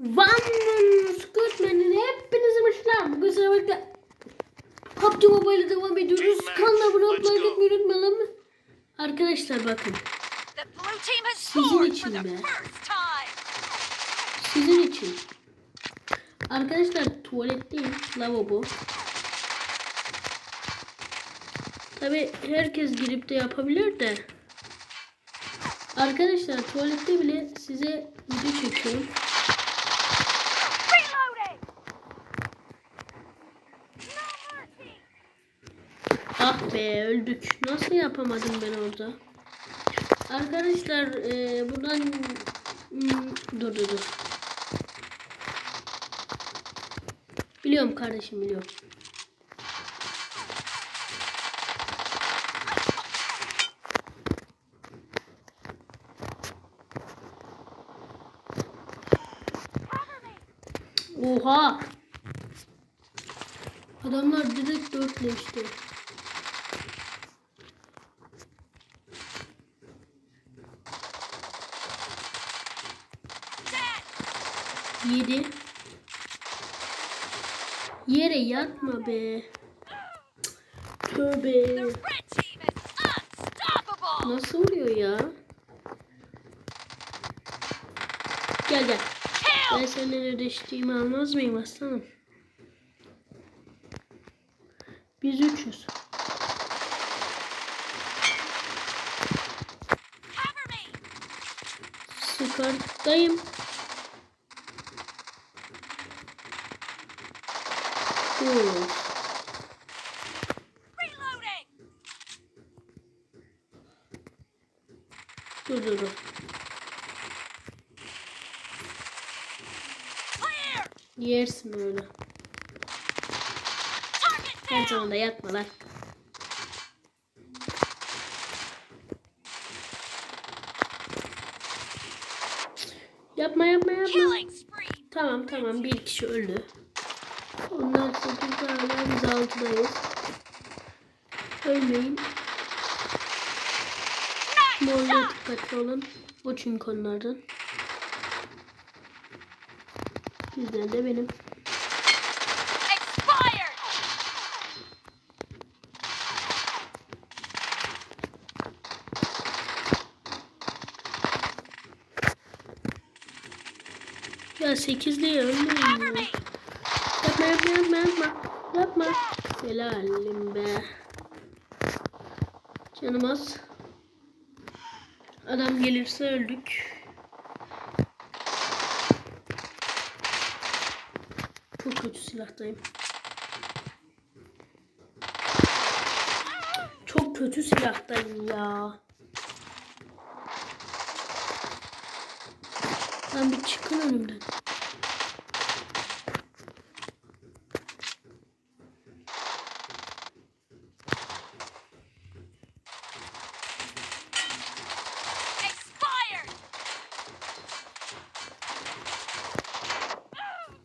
Van Scootman'ın hepinize başlar. Bugün sıra bekle. PUBG Mobile'e devam ediyoruz. Kanala abone olmayı unutmayın unutmayalım. Arkadaşlar bakın. Sizin için be. Sizin için. Arkadaşlar tuvaletteyim. Lavabo. Tabi herkes girip de yapabilir de. Arkadaşlar tuvalette bile size video çekiyorum. Be öldük. Nasıl yapamadım ben orada? Arkadaşlar e, buradan Hmm, dur dur dur. Biliyorum kardeşim biliyorum. Oha! Adamlar direkt dörtleşti. Yedi. Yere yatma be. Tövbe. Nasıl vuruyor ya? Gel gel. Ben senden ödeştiğimi almaz mıyım aslanım? Biz üçüz. Cover me. Sıkarttayım. Oo. Reloading. Dur dur dur. Yersin öyle. Target Her zaman da yatma lan. Yapma yapma yapma. Tamam tamam bir kişi öldü. Onlar 8 hala biz 6'dayız. Ölmeyin. Morluğa shot. dikkatli olun. O çünkü onlardan. Bizden de benim. Ya 8'liye ölmeyin ya. Yapma yapma yapma yapma. Yapma. Helalim be. Canım az. Adam gelirse öldük. Çok kötü silahtayım. Çok kötü silahtayım ya. Lan bir çıkın önümden. Expired.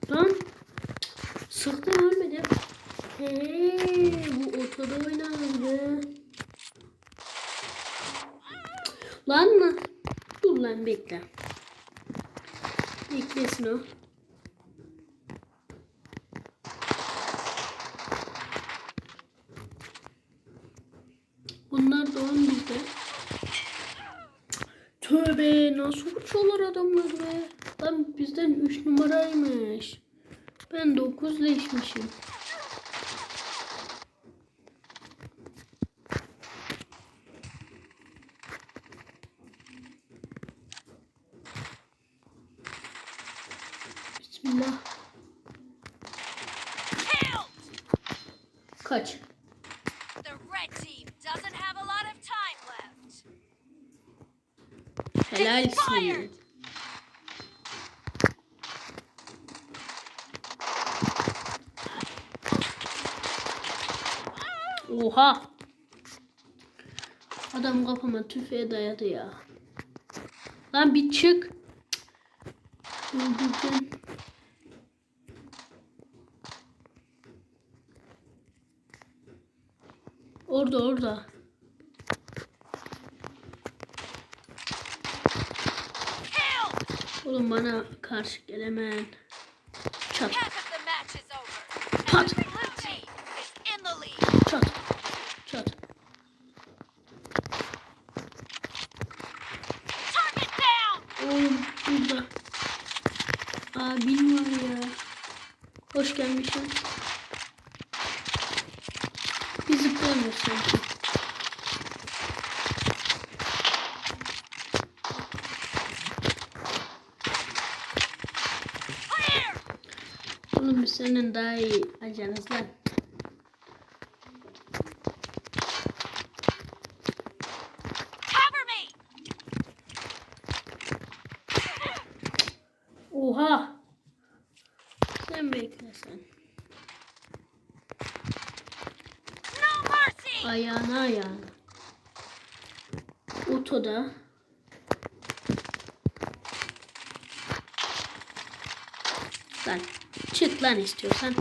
Lan sıktım ölmedi. Hey, bu ortada oynandı. Lan mı? Dur lan bekle. O. Bunlar on bizde. Tövbe nasıl uçuyorlar adamlar be. Lan bizden 3 numaraymış. Ben 9 leşmişim. Bismillah. Helalsin. Oha. Adam kafama tüfeğe dayadı ya. Lan bir çık. Öldürdün. Orada orada. Oğlum bana karşı gelemen. Çat lead. çat. Çat. Oğlum burada. Abin var ya. Hoş gelmişsin. Bir zıplayamıyor sanki. Clear! Oğlum biz senin daha ajanız lan. Cover me! Oha. Sen bekle sen. No mercy! Ayağına ayağına. Otoda. Lan çık lan istiyorsan.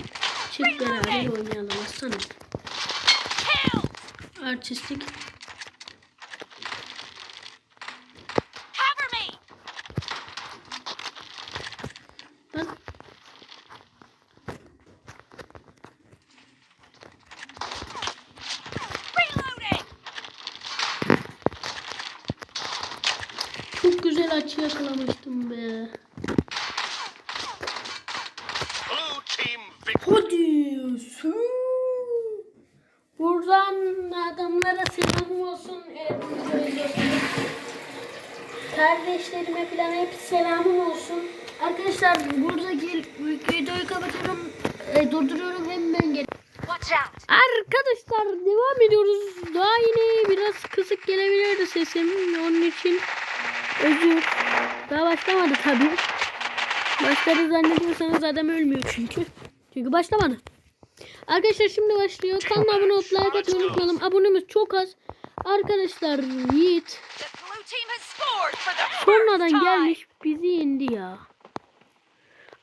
Çık beraber oynayalım aslanım. Artistik. Çok güzel açı yakalamıştım be. Kardeşlerime falan hep selamım olsun. Arkadaşlar buradaki videoyu kapatıyorum. E, durduruyorum hemen gel. Arkadaşlar devam ediyoruz. Daha yine biraz kısık gelebilirdi sesim. Onun için özür. Daha başlamadı tabii. Başladı zannediyorsanız adam ölmüyor çünkü. Çünkü başlamadı. Arkadaşlar şimdi başlıyor. Kanala abone olup like atmayı unutmayalım. Abonemiz çok az. Arkadaşlar Yiğit Sonradan gelmiş bizi yendi ya.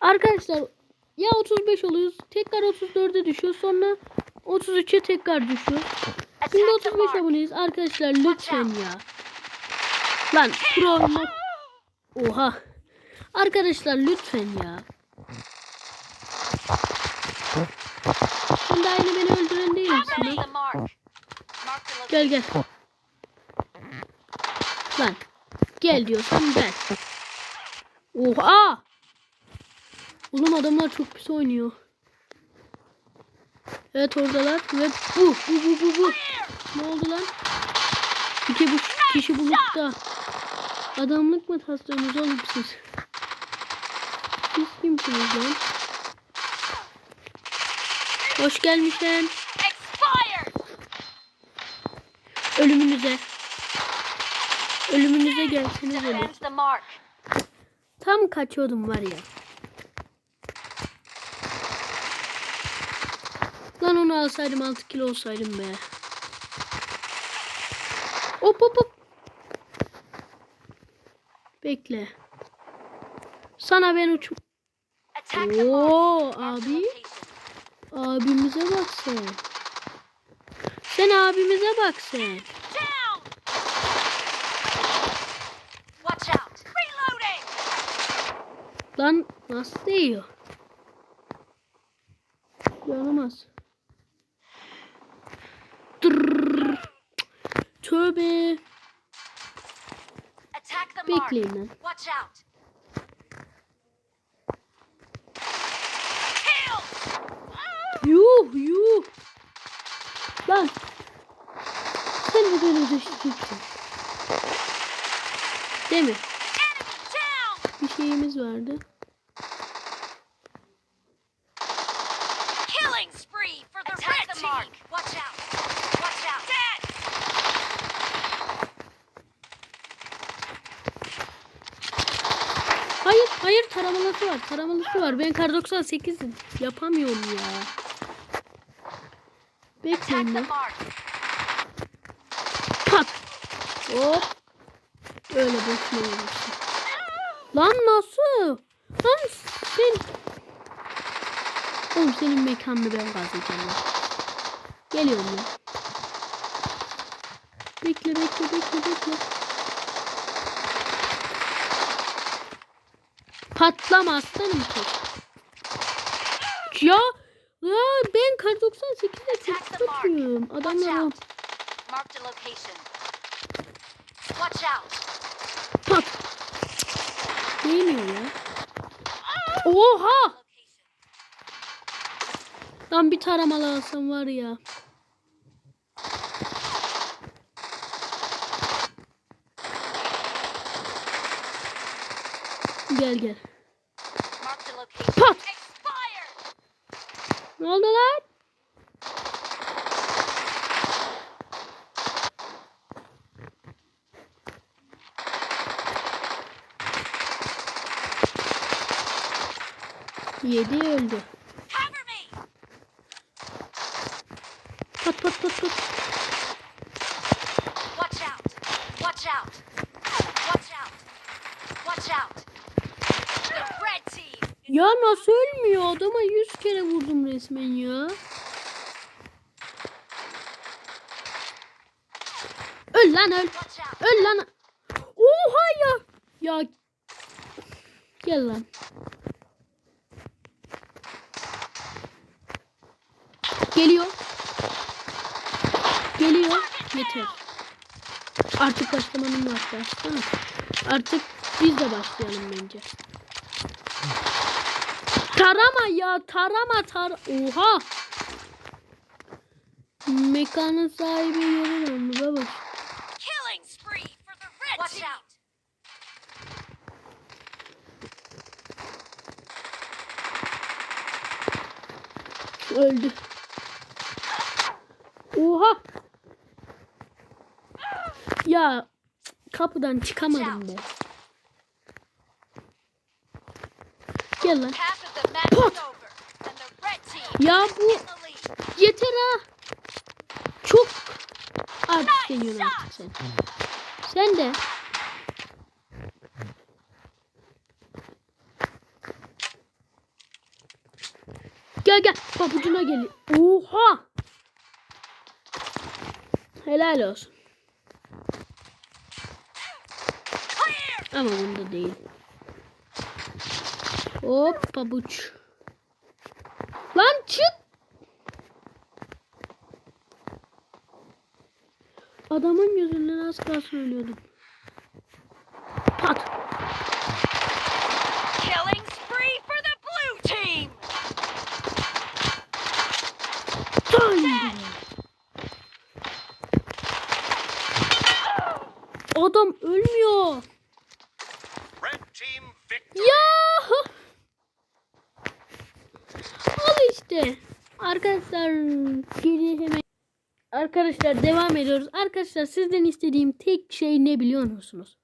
Arkadaşlar ya 35 oluyoruz. Tekrar 34'e düşüyor. Sonra 33'e tekrar düşüyor. Şimdi Attack the 35 mark! aboneyiz. Arkadaşlar lütfen ya. Lan pro olmak. Oha. Arkadaşlar lütfen ya. Daha yeni beni öldüren değil misin? Gel gel. Lan. Gel diyorsan gel. Oha. Oğlum adamlar çok pis oynuyor. Evet oradalar ve bu bu bu bu bu. Ne oldu lan? İki bu kişi bulutta. Adamlık mı taslıyorsunuz oğlum siz? Siz kimsiniz lan? Hoş gelmişsin. Ölümünüze. Ölümünüze gelseniz ölür. Tam kaçıyordum var ya. Lan onu alsaydım 6 kilo olsaydım be. Hop hop hop. Bekle. Sana ben uç... Attack the mark. Oo abi. Abimize bak sen. Sen abimize bak sen. Down! Watch out! Reloading! Lan nasıl değiyor? Yanamaz. Tövbe. Bekleyin lan. Yuh yuh. Lan. Sen de beni düşeceksin. Değil mi? Watch out! Dead! Hayır hayır taramalısı var. Taramalısı var. Ben kar 98 yapamıyorum ya. Bekleyin. Pat. Hop. Öyle boşuna. Lan nasıl? Lan sen... Oğlum senin mekanını ben kazıyacağım lan. Geliyorum ya. Bekle bekle bekle bekle. Patlama aslanım çok. Ya, ya ben kar 98'de çok kötüyüm. Adamlar pat. Değmiyor ya. Oha! Lan bir taramalı alsam var ya. Gel gel. Pat! Ne oldu lan? Yedi öldü. Pat pat pat pat. Watch out. Watch out. Watch out. Watch out. Ya nasıl ölmüyor? Adama yüz kere vurdum resmen ya. Öl lan öl. Öl lan. Oha ya. Ya. Gel lan. Geliyor. Geliyor. Yeter. Artık başlamanın vakti açsana. Artık biz de başlayalım bence. Tarama ya tarama tar. Oha. Mekanın sahibi görür onu baba. Killing spree for the red Watch team. out. Öldü. Oha. Ya kapıdan çıkamadım be. Gel lan. Team Ya bu yeter ha. Çok artık deniyorsun artık sen. Sen de. Gel gel pabucuna gel. Oha. Helal olsun. Ama bunda değil. Hop pabuç. Lan çık. Adamın yüzünden az kalsın ölüyordum. Arkadaşlar devam ediyoruz. Arkadaşlar sizden istediğim tek şey ne biliyor musunuz?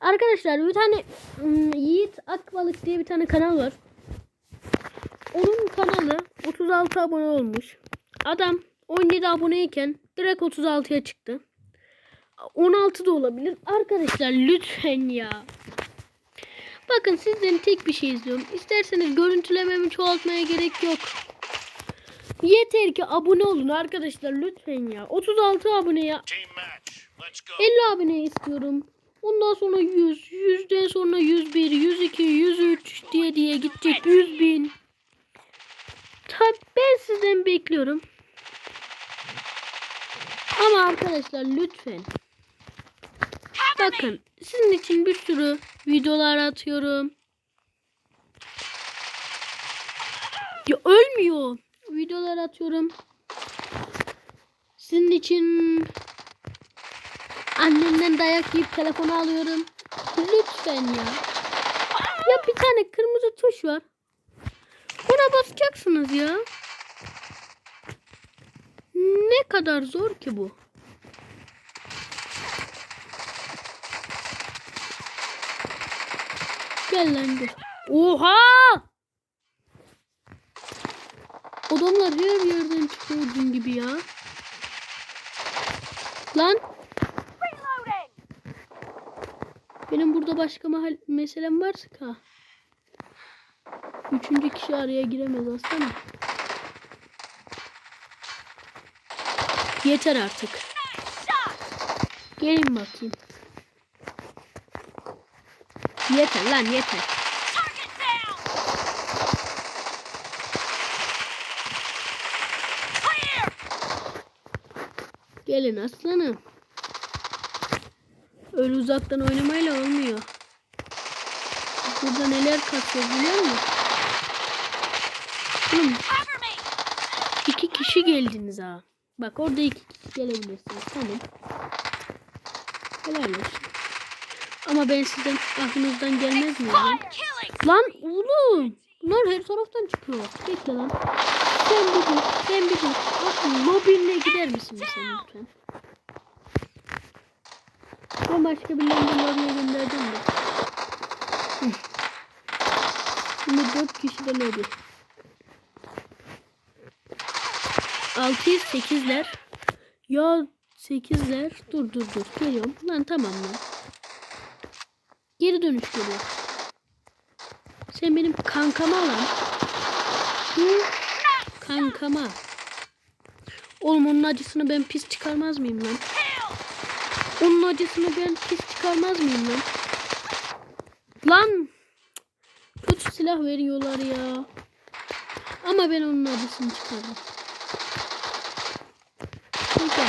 Arkadaşlar bir tane ım, Yiğit Akbalık diye bir tane kanal var. Onun kanalı 36 abone olmuş. Adam 17 aboneyken direkt 36'ya çıktı. 16 da olabilir. Arkadaşlar lütfen ya. Bakın sizden tek bir şey izliyorum. İsterseniz görüntülememi çoğaltmaya gerek yok. Yeter ki abone olun arkadaşlar lütfen ya. 36 abone ya. Team match. Let's go. 50 abone istiyorum. Ondan sonra 100, 100'den sonra 101, 102, 103 diye diye gidecek 100 bin. Tabii ben sizden bekliyorum. Ama arkadaşlar lütfen. Bakın sizin için bir sürü videolar atıyorum. Ya ölmüyor. Videolar atıyorum. Sizin için annemden dayak yiyip telefonu alıyorum. Lütfen ya. Ya bir tane kırmızı tuş var. Ona basacaksınız ya. Ne kadar zor ki bu? Gel lan gel. Oha! Adamlar her yerden çıkıyor dün gibi ya. Lan benim burada başka mahal meselem varsa. Üçüncü kişi araya giremez aslında. Yeter artık. Gelin bakayım. Yeter lan yeter. Gelin aslanım. Öyle uzaktan oynamayla olmuyor. Burada neler kasıyor biliyor musun? Oğlum iki kişi geldiniz ha. Bak orada iki kişi gelebilirsiniz. Tamam. Helal olsun. Ama ben sizden aklınızdan gelmez mi? lan? Lan oğlum. Bunlar her taraftan çıkıyor. Bekle lan. Sen bir dur. Sen bir dur. Mobiline gider misin sen lütfen? Ben başka birilerini oraya gönderdim de. Şimdi dört kişi de lobi. 6'yı 8'ler. Ya 8'ler. Dur dur dur. Geliyorum. Lan tamam lan. Geri dönüş geliyor. Sen benim kankama lan. Hı? Kankama. Oğlum onun acısını ben pis çıkarmaz mıyım lan? Onun acısını ben pis çıkarmaz mıyım lan? Lan! Kötü silah veriyorlar ya. Ama ben onun acısını çıkardım. Neyse.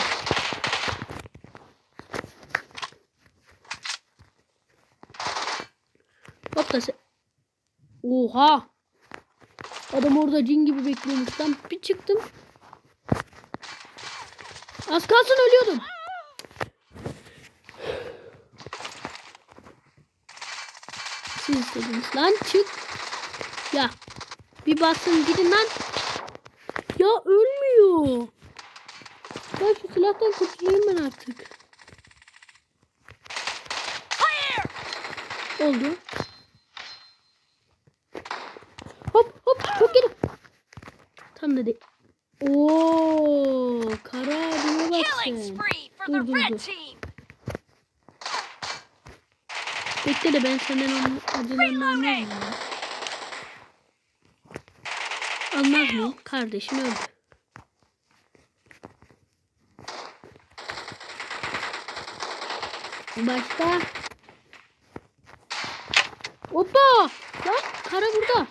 Hop da Oha! Adam orada cin gibi bekliyormuş. Lan bir çıktım. Az kalsın ölüyordum. Siz istediniz. Lan çık. Ya. Bir basın gidin lan. Ya ölmüyor. Ya şu silahtan kurtulayım ben artık. Oldu. Hop hop çok geri. Tam da değil. Oo, kara abime bak Killing sen. spree for Dur, the dur, red dur. team! Bekle de ben senden onun acılarını ya? Almaz mıyım? Kardeşim öldü. Başka? Hoppa! Lan kara burada.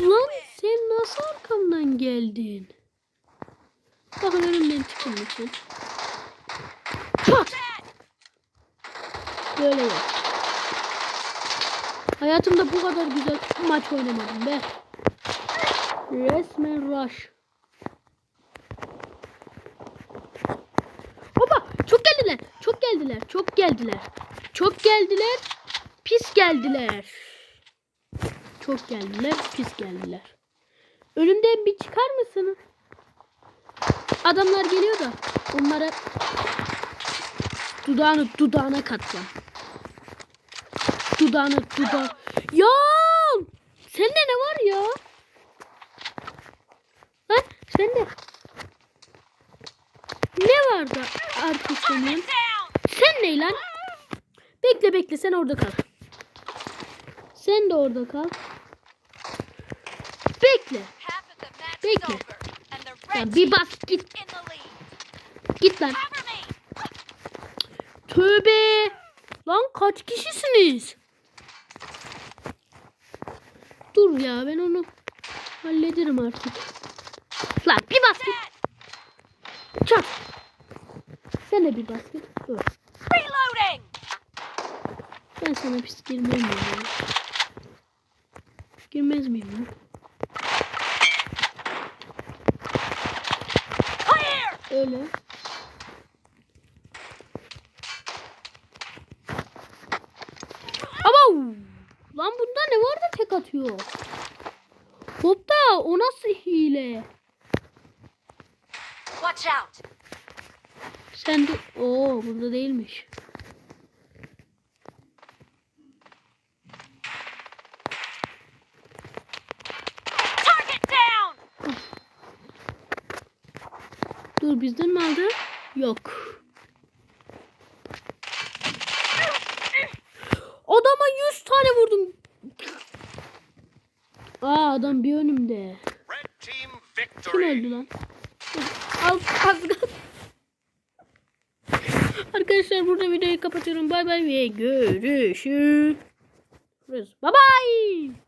Lan sen nasıl arkamdan geldin? Bakın önümden çıkın lütfen. Böyle yap. Hayatımda bu kadar güzel maç oynamadım be. Resmen rush. Hoppa! Çok geldiler. Çok geldiler. Çok geldiler. Çok geldiler. Pis geldiler. Çok geldiler. Pis geldiler. Önümden bir çıkar mısınız? Adamlar geliyor da onlara dudağını dudağına katacağım. Dudağını dudağı. Ya! Sende ne var ya? Lan sende ne var da artık senin? Sen ne lan? Bekle bekle sen orada kal. Sen de orada kal. Bekle. Bekle. Ya bir bas git. Git lan. Tövbe. Lan kaç kişisiniz? Dur ya ben onu hallederim artık. Lan bir bas git. Dead! Çak. Sen de bir bas git. Dur. Reloading! Ben sana pis girmem ya. Girmez miyim? Clear! Öyle. Ama lan bunda ne var da tek atıyor? Hoppa o nasıl hile? Watch out! Sen de... Oo burada değilmiş. Target down! Dur bizden mi aldı? Yok. Adama 100 tane vurdum. Aa adam bir önümde. Red team Kim victory. öldü lan? Al, az Arkadaşlar burada videoyu kapatıyorum. Bay bay ve görüşürüz. Bye bye.